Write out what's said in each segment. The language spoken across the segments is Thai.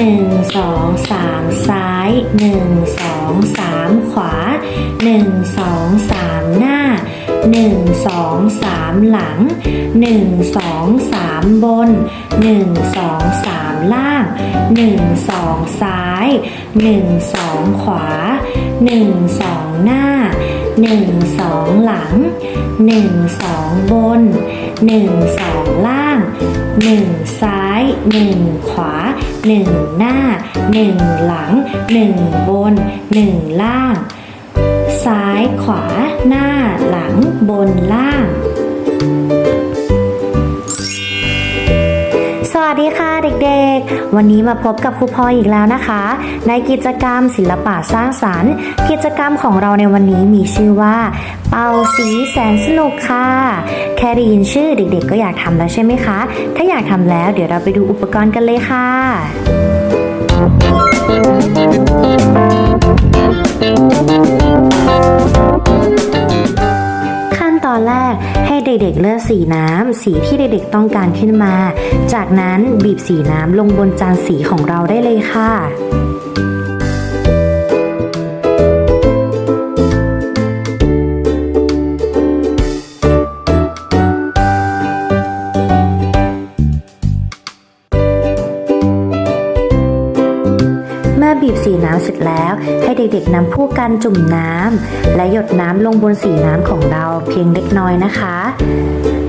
หนึ่งสองสามซ้ายหนึ่งสองสามขวาหนึ่งสองสามหน้าหนึ่งสองสามหลังหนึ่งสองสามบนหนึ่งสองสามล่างหนึ่งสองซ้ายหนึ่งสองขวาหนึ่งสองหน้าหนึ่งสองหลังหนึ่งสองบนหนึ่งสองล่าง หนึ่งซ้ายหนึ่งขวาหนึ่งหน้าหนึ่งหลังหนึ่งบนหนึ่งล่าง ซ้ายขวาหน้าหลังบนล่าง วัสดีค่ะเด็กๆ วันนี้มาพบกับครูพลอยอีกแล้วนะคะ ในกิจกรรมศิลปะสร้างสรรค์ กิจกรรมของเราในวันนี้มีชื่อว่า เป่าสีแสนสนุกค่ะ แค่ได้ยินชื่อเด็กๆ ก็อยากทำแล้วใช่ไหมคะ ถ้าอยากทำแล้วเดี๋ยวเราไปดูอุปกรณ์กันเลยค่ะ เด็กๆเลือกสีน้ำสีที่เด็กๆต้องการขึ้นมา จากนั้นบีบสีน้ำลงบนจานสีของเราได้เลยค่ะเมื่อบีบสีน้ำเสร็จแล้ว ให้ เด็กๆนำผู้กันจุ่มน้ำและหยดน้ำลงบนสีน้ำของเราเพียงเล็กน้อยนะคะ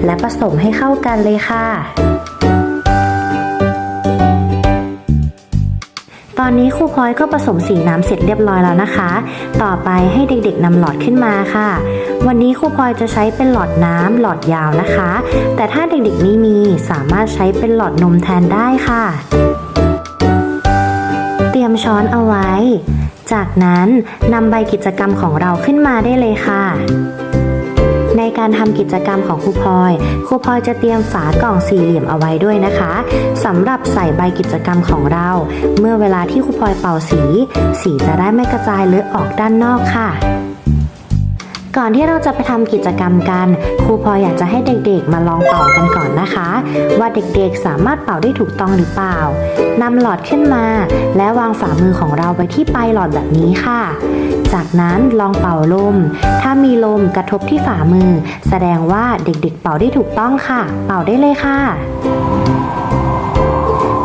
และผสมให้เข้ากันเลยค่ะ ตอนนี้ครูพลอยก็ผสมสีน้ำเสร็จเรียบร้อยแล้วนะคะ ต่อไปให้เด็กๆนำหลอดขึ้นมาค่ะ วันนี้ครูพลอยจะใช้เป็นหลอดน้ำหลอดยาวนะคะ แต่ถ้าเด็กๆไม่มีสามารถใช้เป็นหลอดนมแทนได้ค่ะเตรียมช้อนเอาไว้ จากนั้นนำใบกิจกรรมของเราขึ้นมาได้เลยค่ะในการทำกิจกรรมของครูพลอย ครูพลอยจะเตรียมฝากล่องสี่เหลี่ยมเอาไว้ด้วยนะคะสำหรับใส่ใบกิจกรรมของเรา เมื่อเวลาที่ครูพลอยเป่าสี สีจะได้ไม่กระจายเลอะออกด้านนอกค่ะ ก่อนที่เราจะไปทำกิจกรรมกัน ครูพลอยอยากจะให้เด็กๆ มาลองเป่ากันก่อนนะคะ ว่าเด็กๆสามารถเป่าได้ถูกต้องหรือเปล่านำหลอดขึ้นมา และวางฝ่ามือของเราไว้ที่ปลายหลอดแบบนี้ค่ะ จากนั้นลองเป่าลม ถ้ามีลมกระทบที่ฝ่ามือ แสดงว่าเด็กๆ เป่าได้ถูกต้องค่ะ เป่าได้เลยค่ะ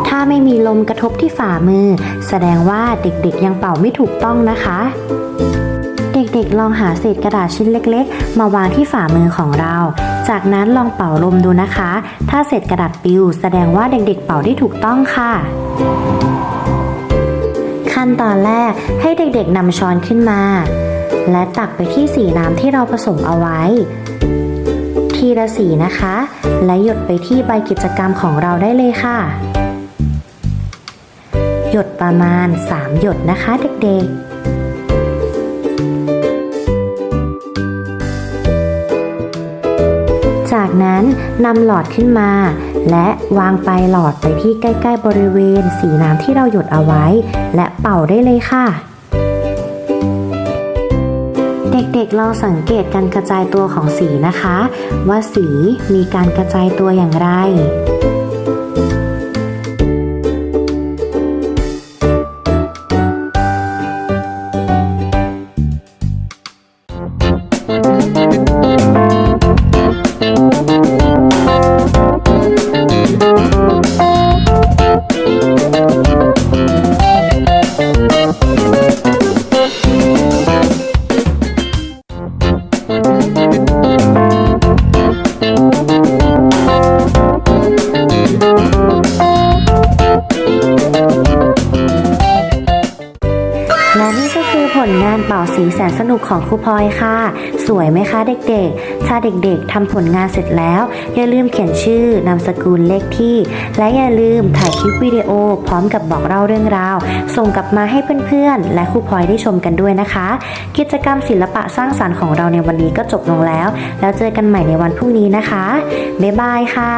ถ้าไม่มีลมกระทบที่ฝ่ามือ แสดงว่าเด็กๆ ยังเป่าไม่ถูกต้องนะคะ ด็กๆ ลองหาเศษกระดาษชิ้นเล็กๆ มาวางที่ฝ่ามือของเรา จากนั้นลองเป่าลมดูนะคะ ถ้าเศษกระดาษปิวแสดงว่าเด็กๆ เป่าได้ถูกต้องค่ะขั้นตอนแรกให้เด็กๆนำช้อนขึ้นมา และตักไปที่สีน้ำที่เราผสมเอาไว้ ทีละสีนะคะ และหยดไปที่ใบกิจกรรมของเราได้เลยค่ะ หยดประมาณ 3 หยดนะคะเด็กๆ จากนั้นนำหลอดขึ้นมา และวางปลายหลอดไปที่ใกล้ ๆ บริเวณสีน้ำที่เราหยดเอาไว้ และเป่าได้เลยค่ะ เด็กๆลองสังเกตการกระจายตัวของสีนะคะ ว่าสีมีการกระจายตัวอย่างไร ลงานเป่าสีแสนสนุกของครูพลอยค่ะ สวยไหมคะเด็กๆ ถ้าเด็กๆทำผลงานเสร็จแล้ว อย่าลืมเขียนชื่อนามสกุลเลขที่ และอย่าลืมถ่ายคลิปวิดีโอ พร้อมกับบอกเล่าเรื่องราว ส่งกลับมาให้เพื่อนๆ และครูพลอยได้ชมกันด้วยนะคะ กิจกรรมศิลปะสร้างสรรค์ของเราในวันนี้ก็จบลงแล้ว แล้วเจอกันใหม่ในวันพรุ่งนี้นะคะ บ๊ายบายค่ะ